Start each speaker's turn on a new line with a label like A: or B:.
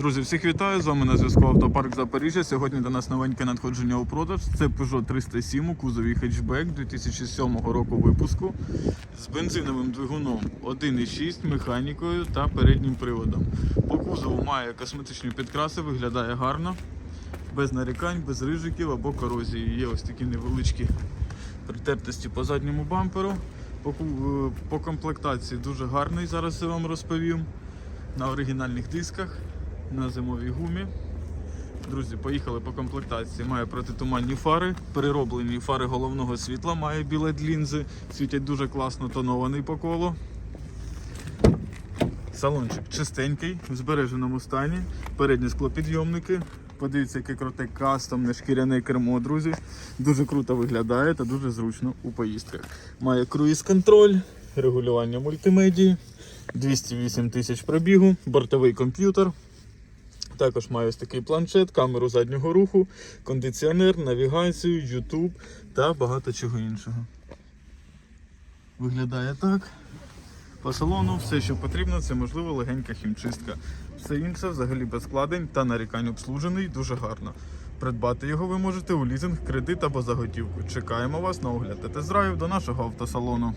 A: Друзі, всіх вітаю! З вами на зв'язку Автопарк Запоріжжя. Сьогодні до нас новеньке надходження у продаж. Це Peugeot 307 у кузові хетчбек 2007 року випуску з бензиновим двигуном 1.6 механікою та переднім приводом. По кузову має косметичні підкраси, виглядає гарно, без нарікань, без рижиків або корозії. Є ось такі невеличкі притертості по задньому бамперу. По, е, по комплектації дуже гарний, зараз я вам розповім. На оригінальних дисках, на зимовій гумі. Друзі, поїхали по комплектації. Має протитуманні фари, перероблені фари головного світла, має білет лінзи, світять дуже класно тонований по колу. Салончик чистенький, в збереженому стані, передні склопідйомники. Подивіться, яке круте кастомне шкіряне кермо, друзі. Дуже круто виглядає та дуже зручно у поїздках. Має круїз-контроль, регулювання мультимедії, 208 тисяч пробігу, бортовий комп'ютер. Також має ось такий планшет, камеру заднього руху, кондиціонер, навігацію, YouTube та багато чого іншого. Виглядає так. По салону все, що потрібно, це можливо легенька хімчистка. Все інше взагалі без складень та нарікань обслужений дуже гарно. Придбати його ви можете у лізинг, кредит або за готівку. Чекаємо вас на огляд та тест-драйв до нашого автосалону.